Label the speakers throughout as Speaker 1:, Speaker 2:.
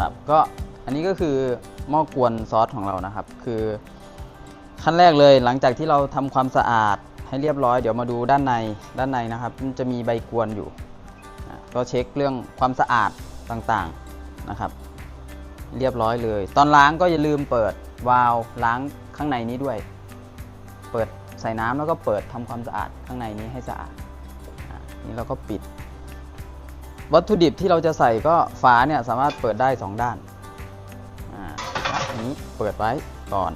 Speaker 1: ครับก็อันนี้ก็คือหม้อกวนซอสของเรานะครับ คือขั้นแรกเลยหลังจากที่เราทำความสะอาดให้เรียบร้อยเดี๋ยวมาดูด้านในด้านในนะครับมันจะมีใบกวนอยู่ก็เช็คเรื่องความสะอาดต่างๆนะครับ เรียบร้อยเลย ตอนล้างก็อย่าลืมเปิดวาล์วล้างข้างในนี้ด้วย เปิดใส่น้ำแล้วก็เปิดทำความสะอาดข้างในนี้ให้สะอาดนี่เราก็ปิด วัตถุดิบที่เราจะใส่ก็ฝาเนี่ยสามารถเปิดได้ 2 ด้านอ่าอันนี้เปิดไว้ก่อน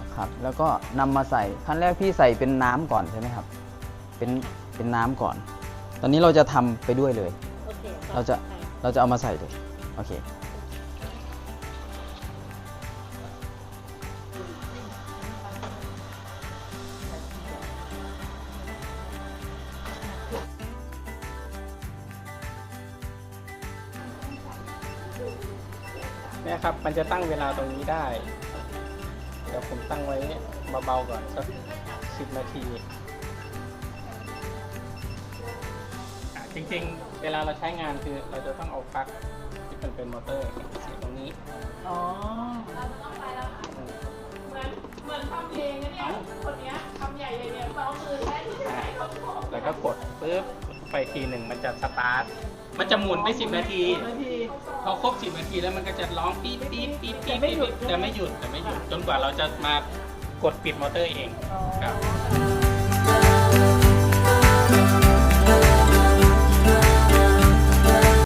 Speaker 1: นะครับแล้วก็นำมาใส่ขั้นแรกพี่ใส่เป็นน้ำก่อนใช่ไหมครับ เป็นเป็นน้ำก่อน ตอนนี้เราจะทำไปด้วยเลย
Speaker 2: โอเค
Speaker 1: เราจะเราจะเอามาใส่เลยโอเค
Speaker 3: นี่ยครับ มันจะตั้งเวลาตรงนี้ได้ เดี๋ยวผมตั้งไว้เบาๆก่อนสักสิบนาทีอะจริงๆ เวลาเราใช้งานคือเราจะต้องเอาปลั๊กที่มันเป็นมอเตอร์เสียบตรงนี้
Speaker 2: อ๋อ
Speaker 4: เหมือนเหมือนทำเพลงนะเนี่ยคนเนี้ยทำใหญ่เลยเนี่ยเบามือใช้ที่ไหนเขาบอก
Speaker 3: แล้วก็กดปุ๊บ ไปทีหนึ่งมันจะสตาร์ท มันจะหมุนไปสิบนาที
Speaker 2: นาที
Speaker 3: พอครบสิบนาทีแล้วมันก็จะร้องปี๊ดปี๊ดปี๊ดปี๊ดปี๊ดแต่ไม่หยุดแต่ไม่หยุดจนกว่าเราจะมากดปิดมอเตอร์เอง
Speaker 2: อ๋อ
Speaker 3: ครับ